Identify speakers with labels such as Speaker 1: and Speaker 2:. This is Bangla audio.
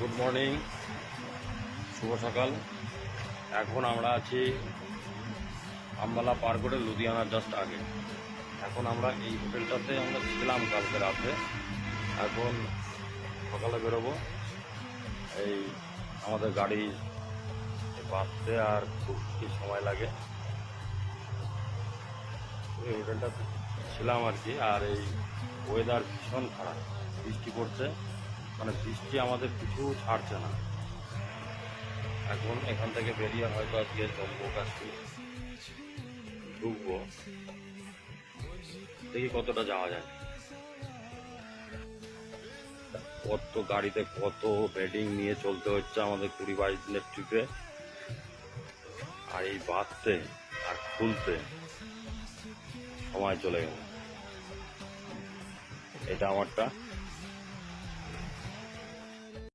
Speaker 1: গুড মর্নিং শুভ সকাল। এখন আমরা আছি আম্বালা পার করে লুধিয়ানার জাস্ট আগে। এখন আমরা এই হোটেলটাতে আমরা ছিলাম কালকে রাতে। এখন সকালে বেরোবো। এই আমাদের গাড়ি বাঁচতে আর খুব কি সময় লাগে। এই হোটেলটাতে ছিলাম আর কি। আর এই ওয়েদার ভীষণ খারাপ। বৃষ্টি পড়ছে। মানে বৃষ্টি আমাদের কিছু ছাড়ছে না। এখন এখান থেকে বেরিয়ে হয়তো আজকে জম্মু কাশ্মীর ঢুকবো। দেখি কতটা যাওয়া যায়। কত গাড়িতে কত বেডিং নিয়ে চলতে হচ্ছে আমাদের কুড়ি বাইশ দিনের ট্রিপে আর এই বাঁধতে আর খুলতে সময় চলে গেল। এটা আমারটা